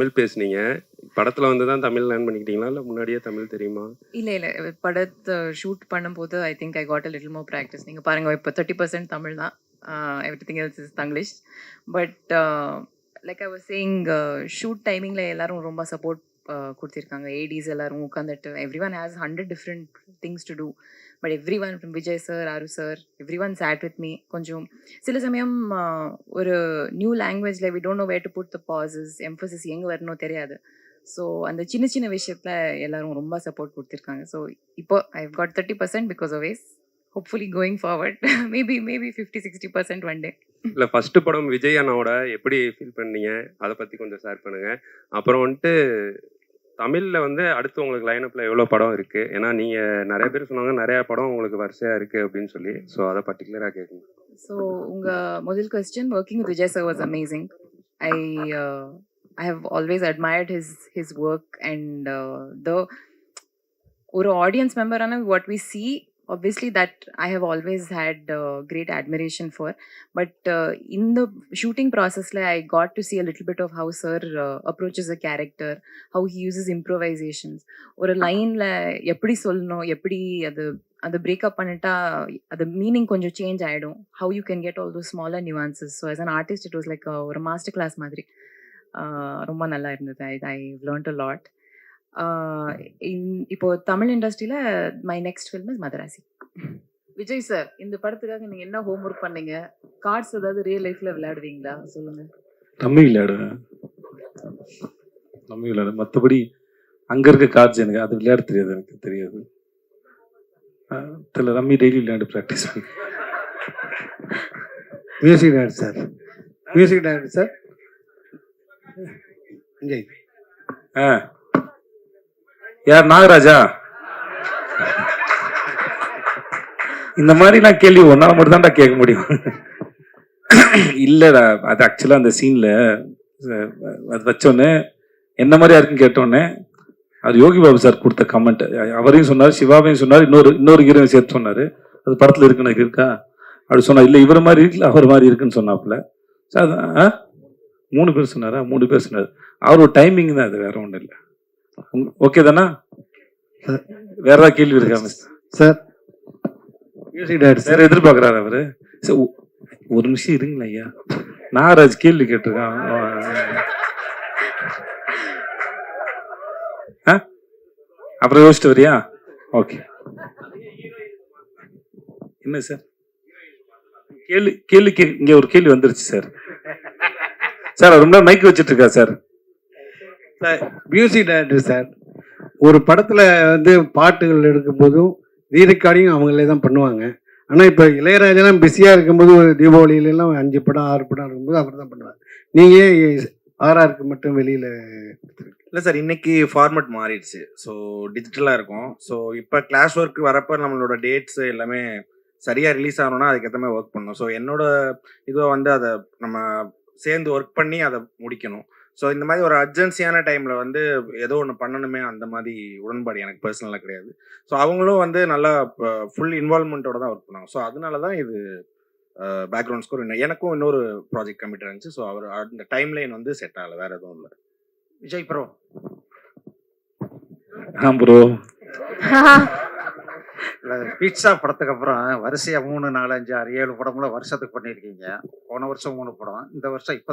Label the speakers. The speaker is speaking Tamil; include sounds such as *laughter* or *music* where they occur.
Speaker 1: தமிழ் பேசுனீங்க. படத்துல வந்து தான் தமிழ் லேர்ன் பண்ணிக்கிட்டீங்களா? இல்ல முன்னாடியே தமிழ் தெரியுமா?
Speaker 2: இல்ல, இல்ல. படத்தை ஷூட் பண்ணும்போது I think I got a little more practice. நீங்க பாருங்க இப்போ 30% தமிழ் தான். Everything else is Tanglish. But like I was saying shoot டைமிங்ல எல்லாரும் ரொம்ப சப்போர்ட் கொடுத்துருக்காங்க ஏடிஸ் எல்லாரும் உட்காந்துட்டு everyone has hundred different things to do. But everyone from Vijay sir, Aaru sir everyone sat with me. கொஞ்சம் சில சமயம் ஒரு நியூ லாங்குவேஜில் we don't know where to put the pauses, emphasis எங்கே வரணும் தெரியாது. ஸோ அந்த சின்ன சின்ன விஷயத்தில் எல்லாரும் ரொம்ப சப்போர்ட் கொடுத்துருக்காங்க ஸோ இப்போ I have got 30% because of ways. Hopefully going forward maybe maybe 50, 60% one day.
Speaker 1: இல்லை ஃபர்ஸ்ட் படம் விஜய் அண்ணாவோட எப்படி ஃபீல் பண்ணீங்க? அதை பற்றி கொஞ்சம் ஷேர் பண்ணுங்க. அப்புறம் வந்துட்டு தமிழ்ல வந்து அடுத்து உங்களுக்கு லைனப்பில் எவ்வளோ படம் இருக்கு? ஏன்னா நீங்க நிறைய பேர் சொன்னாங்க நிறைய படம் உங்களுக்கு வரிசையா இருக்கு அப்படின்னு சொல்லி. ஸோ அதை பர்டிகுலராக கேட்கணும்.
Speaker 2: ஸோ உங்க முதல் question working with Vijay sir was amazing. I I have always admired his his work and the ஒரு audience மெம்பரான what we see obviously that I have always had uh, great admiration for. But uh, in the shooting process, like, I got to see a little bit of how Sir uh, approaches a character, how he uses improvisations. ஒரு லைன்ல எப்படி சொல்லணும் எப்படி அது அது பிரேக்கப் பண்ணிட்டா அது மீனிங் கொஞ்சம் சேஞ்ச் ஆகிடும் how you can get all though smaller nuances so as an artist it was like ஒரு மாஸ்டர் கிளாஸ் மாதிரி ஆஹ் ரொம்ப நல்லா இருந்தது ஐ ஐ லேர்ன்ட் அ லாட் இப்போ தமிழ் இண்டஸ்ட்ரியில my next film is Madharasi. Vijay sir இந்த படத்துக்காக நீங்க என்ன ஹோம் ஒர்க் பண்ணீங்க? கார்ட்ஸ் ஏதாவது ரியல் லைஃப்ல விளையாடுவீங்களா? சொல்லுங்க.
Speaker 3: ரம்மி விளையாடுவேன் ரம்மி விளையாடுவேன் மற்றபடி அங்கே இருக்க கார்ட்ஸ் எனக்கு அது விளையாட தெரியாது எனக்கு தெரியாது. தெரியல ரம்மி டெய்லி விளையாண்டு ப்ராக்டிஸ் பண்ணி.
Speaker 4: Music director sir music director sir Vijay
Speaker 3: ஆ. யார் நாகராஜா? இந்த மாதிரி நான் கேள்வி ஒன்னால மட்டும் தான்டா கேட்க முடியும். இல்லடா அது ஆக்சுவலாக அந்த சீனில் அது வச்சோன்னே என்ன மாதிரி யாருக்கும் கேட்டோன்னே அது யோகி பாபு சார் கொடுத்த கமெண்ட் அவரையும் சொன்னார் சிவாவையும் சொன்னார் இன்னொரு இன்னொரு ஹீரோயின் சேர்த்து சொன்னார். அது படத்தில் இருக்கு எனக்கு இருக்கா? அப்படி சொன்னார் இல்லை இவர் மாதிரி இருக்குல்ல அவர் மாதிரி இருக்குன்னு சொன்னாப்புல. சார் ஆ மூணு பேர் சொன்னாரா? மூணு பேர் சொன்னார். அவரோட டைமிங் தான் அது வேற ஒன்றும் இல்லை. ஓகே தானா?
Speaker 4: சார்.
Speaker 3: வேற ஏதாவது கேள்வி இருக்கா
Speaker 4: miss sir. Music director
Speaker 3: sir எதிர்பார்க்கறாரு அவரு? சரி, ஒரு நிமிஷம் இருங்களேன் ஐயா. நாகராஜ் கேள்வி கேட்டிருக்கான்? அப்புறம் யோசிச்சுட்டு வரியா? ஓகே என்ன சார்? கேள்வி கேள்வி கே இங்க ஒரு கேள்வி வந்துருச்சு சார். சார் ரொம்ப மைக் வச்சிட்டு இருக்கா சார்?
Speaker 4: Music director sir. ஒரு படத்தில் வந்து பாட்டுகள் எடுக்கும்போதும் ரீரெக்கார்டிங் அவங்களே தான் பண்ணுவாங்க. ஆனால் இப்போ இளையராஜெல்லாம் பிஸியாக இருக்கும்போது ஒரு தீபாவளியிலலாம் அஞ்சு படம் ஆறு படம் இருக்கும்போது அவர் தான் பண்ணுவாங்க நீங்கள் ஆர்ஆருக்கு மட்டும் வெளியில்
Speaker 5: இல்லை சார் இன்னைக்கு ஃபார்மட் மாறிடுச்சு. ஸோ டிஜிட்டலாக இருக்கும். ஸோ இப்போ கிளாஸ் ஒர்க் வரப்போ நம்மளோட டேட்ஸ் எல்லாமே சரியாக ரிலீஸ் ஆகணும்னா அதுக்கேற்ற மாதிரி ஒர்க் பண்ணணும். ஸோ என்னோட இதுவை வந்து அதை நம்ம சேர்ந்து ஒர்க் பண்ணி அதை முடிக்கணும். ஸோ இந்த மாதிரி ஒரு அர்ஜென்சியான டைமில் வந்து ஏதோ ஒன்று பண்ணணுமே அந்த மாதிரி உடன்பாடு எனக்கு பர்சனலாக கிடையாது. ஸோ அவங்களும் வந்து நல்லா ஃபுல் இன்வால்மெண்ட்டோட தான் ஒர்க் பண்ணாங்க ஸோ அதனால தான் இது பேக்ரவுண்ட் ஸ்கோர் எனக்கும் இன்னொரு ப்ராஜெக்ட் கமிட் இருந்துச்சு. ஸோ அவர் அந்த டைம் லைன் வந்து செட் ஆகலை. வேறு எதுவும் இல்லை.
Speaker 6: விஜய் ப்ரோ
Speaker 3: ஆ ப்ரோ *laughs*
Speaker 6: பீட்சா படத்துக்கு அப்புறம் வரிசையா மூணு நாலு அஞ்சு ஆறு ஏழு படம்லாம் வருஷத்துக்கு பண்ணியிருக்கீங்க. போன வருஷம் மூணு படம். இந்த வருஷம் இப்போ